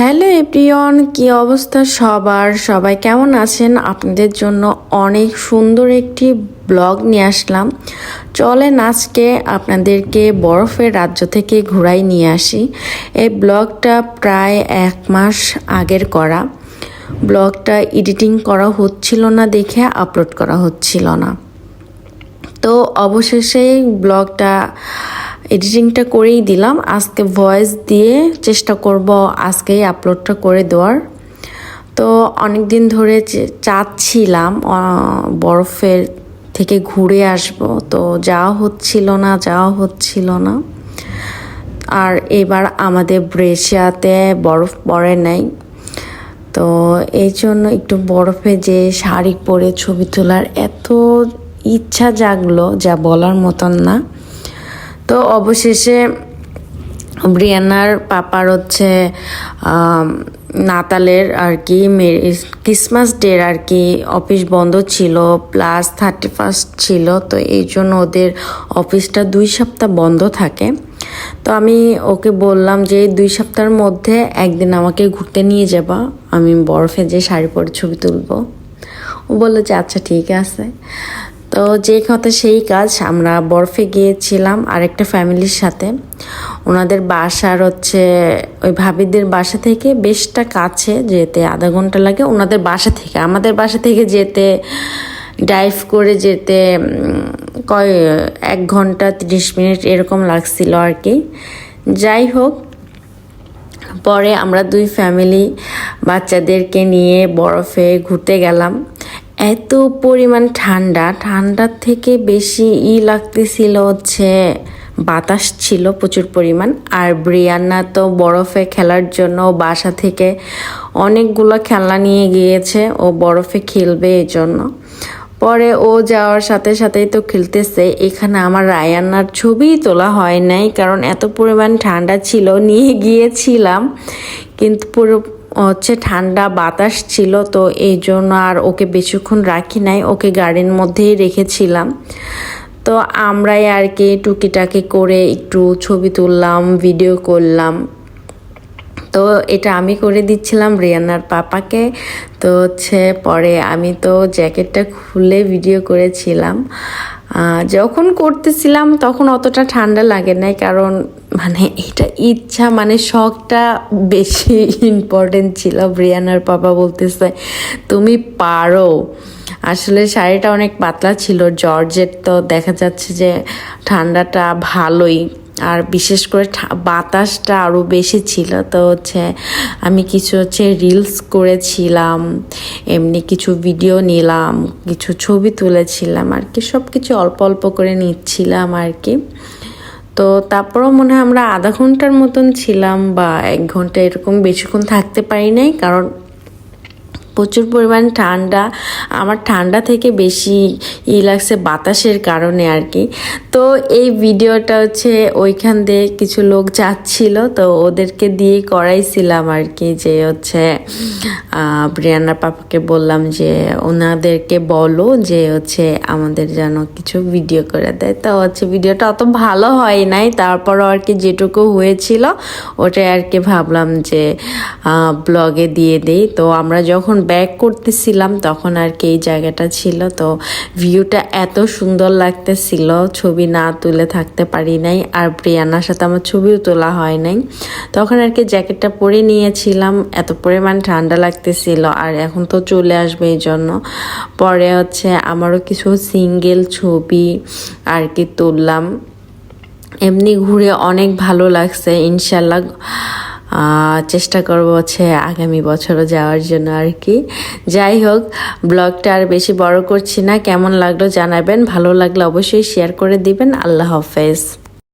Hello everyone, কি অবস্থা সবার? সবাই কেমন আছেন? আপনাদের জন্য অনেক সুন্দর একটি ব্লগ নিয়ে আসলাম। চলেন আজকে আপনাদেরকে বরফের রাজ্য থেকে ঘুরাই নিয়ে আসি। এই ব্লগটা প্রায় এক মাস আগের করা। ব্লগটা এডিটিং করা হচ্ছিল না দেখে, আপলোড করা হচ্ছিল না। তো অবশেষে ব্লগটা এডিটিংটা করেই দিলাম। আজকে ভয়েস দিয়ে চেষ্টা করব আজকেই আপলোডটা করে দেওয়ার। তো অনেক দিন ধরে চাচ্ছিলাম বরফের থেকে ঘুরে আসব। তো যাওয়া হচ্ছিল না যাওয়া হচ্ছিল না। আর এবার আমাদের ব্রেশিয়াতে বরফ পড়ে নাই। তো এই জন্য একটু বরফে যে শাড়ি পরে ছবি তোলার এত ইচ্ছা জাগলো, যা বলার মতন না। তো অবশেষে ব্রিয়ানার পাপার হচ্ছে নাতালের আর কি ক্রিসমাস ডের আর কি অফিস বন্ধ ছিল, প্লাস থার্টি ফার্স্ট ছিল, তো এই জন্য ওদের অফিসটা দুই সপ্তাহ বন্ধ থাকে। তো আমি ওকে বললাম যে দুই সপ্তাহের মধ্যে একদিন আমাকে ঘুরতে নিয়ে যাবা, আমি বরফে যে শাড়ি পরে ছবি তুলবো। ও বলল যে আচ্ছা ঠিক আছে। তো যে কথা সেই কাজ, আমরা বরফে গিয়েছিলাম আরেকটা ফ্যামিলির সাথে। ওনাদের বাসার হচ্ছে, ওই ভাবিদের বাসা থেকে বেশটা কাছে যেতে আধা ঘণ্টা লাগে। ওনাদের বাসা থেকে, আমাদের বাসা থেকে যেতে ড্রাইভ করে যেতে কয়, এক ঘণ্টা তিরিশ মিনিট এরকম লাগছিল আর কি। যাই হোক, পরে আমরা দুই ফ্যামিলি বাচ্চাদেরকে নিয়ে বরফে ঘুরতে গেলাম। এত পরিমাণ ঠান্ডা ঠান্ডার থেকে বেশি ই লাগতেছিল হচ্ছে, বাতাস ছিল প্রচুর পরিমাণ। আর ব্রিয়ান্না তো বরফে খেলার জন্য বাসা থেকে অনেকগুলো খেলনা নিয়ে গিয়েছে, ও বরফে খেলবে এই জন্য। পরে ও যাওয়ার সাথে সাথেই তো খেলতেছে, এখানে আমার রায়ান্নার ছবিই তোলা হয় নাই, কারণ এত পরিমাণ ঠান্ডা ছিল, নিয়ে গিয়েছিলাম। কিন্তু পুরো হচ্ছে ঠান্ডা বাতাস ছিল, তো এই জন্য আর ওকে বেশিক্ষণ রাখি নাই, ওকে গাড়ির মধ্যেই রেখেছিলাম। তো আমরাই আর কি টুকিটাকি করে একটু ছবি তুললাম ভিডিও করলাম। তো এটা আমি করে দিচ্ছিলাম রিয়ানার পাপাকে। তো হচ্ছে পরে আমি তো জ্যাকেটটা খুলে ভিডিও করেছিলাম। যখন করতেছিলাম তখন অতটা ঠান্ডা লাগে নাই, কারণ মানে এটা ইচ্ছা মানে শখটা বেশি ইম্পর্টেন্ট ছিল। রিয়ানার পাপা বলতেছে, তুমি পারো। আসলে শাড়িটা অনেক পাতলা ছিল জর্জের তো দেখা যাচ্ছে যে ঠান্ডাটা ভালোই। আর বিশেষ করে বাতাসটা আরও বেশি ছিল। তো হচ্ছে আমি কিছু হচ্ছে রিলস করেছিলাম, এমনি কিছু ভিডিও নিলাম, কিছু ছবি তুলেছিলাম আর কি। সব কিছু অল্প অল্প করে নিচ্ছিলাম আর কি। তো তারপরও মনে হয় আমরা আধা ঘণ্টার মতন ছিলাম বা এক ঘণ্টা এরকম বেশিক্ষণ থাকতে পারি নাই, কারণ প্রচুর পরিমাণ ঠান্ডা। আমার ঠান্ডা থেকে বেশি ই লাগছে বাতাসের কারণে আর কি। তো এই ভিডিওটা হচ্ছে ওইখান দিয়ে কিছু লোক যাচ্ছিল, তো ওদেরকে দিয়ে করাইছিলাম আর কি যে হচ্ছে ব্রিয়ানার পাপাকে বললাম যে ওনাদেরকে বলো যে হচ্ছে আমাদের যেন কিছু ভিডিও করে দেয়। তো হচ্ছে ভিডিওটা অত ভালো হয় নাই, তারপরও আর কি যেটুকু হয়েছিল, ওটাই আর কি ভাবলাম যে ব্লগে দিয়ে দিই। তো আমরা যখন ব্যাক করতেছিলাম, তখন আর কি এই জায়গাটা ছিল। তো ভিউটা এত সুন্দর লাগতেছিল, ছবি না তুলে থাকতে পারি নাই। আর প্রিয়ানার সাথে আমার ছবিও তোলা হয় নাই। তখন আর কি জ্যাকেটটা পরে নিয়েছিলাম, এত পরিমাণ ঠান্ডা লাগতেছিল, আর এখন তো চলে আসবে এই জন্য। পরে হচ্ছে আমারও কিছু সিঙ্গেল ছবি আর কি তুললাম। এমনি ঘুরে অনেক ভালো লাগছে, ইনশাল্লাহ। চেষ্টা করব হচ্ছে আগামী বছরও যাওয়ার জন্য আর কি। যাই হোক, ব্লগটা আর বেশি বড় করছি না। কেমন লাগল জানাবেন, ভালো লাগলে অবশ্যই শেয়ার করে দিবেন। আল্লাহ হাফেজ।